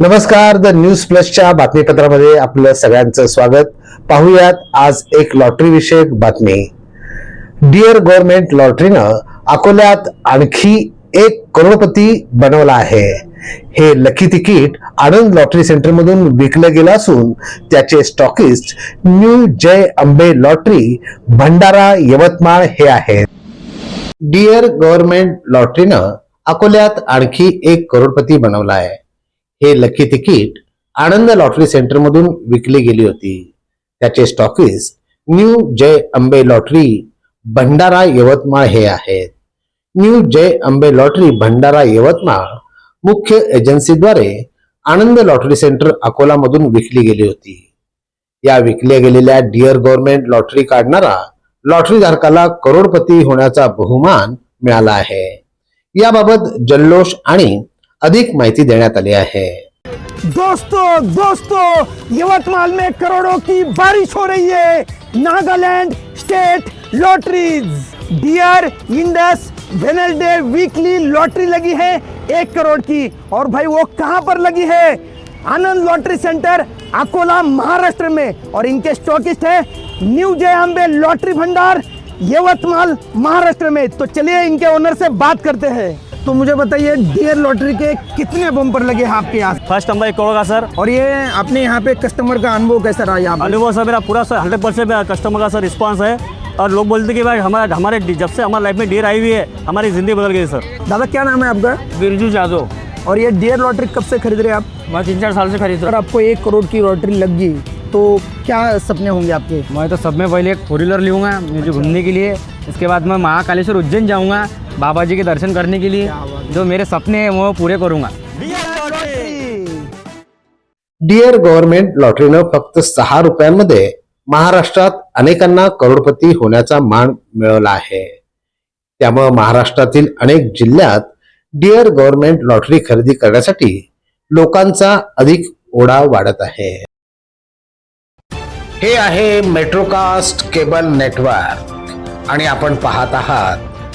नमस्कार the news प्लसच्या बातमीपत्रामध्ये आपलं सगळ्यांचं स्वागत. पाहूयात आज एक लॉटरी विषयक बातमी. डिअर गव्हर्नमेंट लॉटरीनं अकोल्यात आणखी एक करोडपती बनवला आहे. हे लकी तिकीट आनंद लॉटरी सेंटरमधून विकलं गेलं असून त्याचे stockist new Jai Ambe lottery Bhandara Yavatmal हे आहेत. डिअर गव्हर्नमेंट लॉटरीनं अकोल्यात आणखी एक करोडपती बनवला आहे. हे लकी तिकीट आनंद लॉटरी सेंटरमधून विकली गेली होती. त्याचे stockist new Jai Ambe lottery Bhandara Yavatmal हे आहेत. न्यू जय अंबे लॉटरी भंडारा यवतमाळ मुख्य एजन्सीद्वारे आनंद लॉटरी सेंटर अकोलामधून विकली गेली होती. या विकल्या गेलेल्या डिअर गव्हर्नमेंट लॉटरी काढणारा लॉटरी धारकाला करोडपती होण्याचा बहुमान मिळाला आहे. याबाबत जल्लोष आणि अधिक माहिती देण्यात आली आहे. दोस्तों दोस्तों यवतमाल में करोड़ों की बारिश हो रही है। Nagaland state lotteries, dear Indus Wednesday weekly lottery लगी है एक करोड़ की। और भाई, वो कहाँ पर लगी है? आनंद लॉटरी सेंटर, अकोला, महाराष्ट्र में। और इनके स्टॉकिस्ट है न्यू जय अम्बे लॉटरी भंडार, यवतमाल, महाराष्ट्र में। तो चलिए इनके ओनर से बात करते हैं। तो मुझे बताइए डियर लॉटरी के कितने बम्पर लगे हैं आपके यहाँ? फ़र्स्ट नंबर एक करोड़ का सर और ये अपने यहाँ पे कस्टमर का अनुभव कैसा रहा यहाँ अनुभव सर मेरा पूरा सर हंड्रेड परसेंट कस्टमर का सर रिस्पॉन्स है। और लोग बोलते कि भाई हमारे हमारे जब से हमारे लाइफ में डेयर आई हुई है हमारी ज़िंदगी बदल गई सर दादा क्या नाम है आपका? बिरजू जादव। और ये डियर लॉटरी कब से खरीद रहे हैं आप? मैं तीन चार साल से खरीद रहा आपको एक करोड़ की लॉटरी लग गई तो क्या सपने होंगे आपके? मैं तो सब में पहले एक फोर व्हीलर लूँगा मुझे घूमने के लिए। इसके बाद मैं महाकालेश्वर उज्जैन जाऊँगा। बाबा जी के दर्शन करने के लिए जो मेरे सपने हैं वो पूरे करूँगा। डिअर गव्हर्नमेंट लॉटरीनं फक्त सहा रुपयांमध्ये महाराष्ट्रात अनेकांना करोडपती होण्याचा मान मिळवला आहे. त्यामुळे महाराष्ट्रातील अनेक जिल्ह्यात डिअर गव्हर्नमेंट लॉटरी खरेदी करण्यासाठी लोकांचा अधिक ओढा वाढत आहे. हे आहे मेट्रोकास्ट केबल नेटवर्क आणि आपण पाहत आहात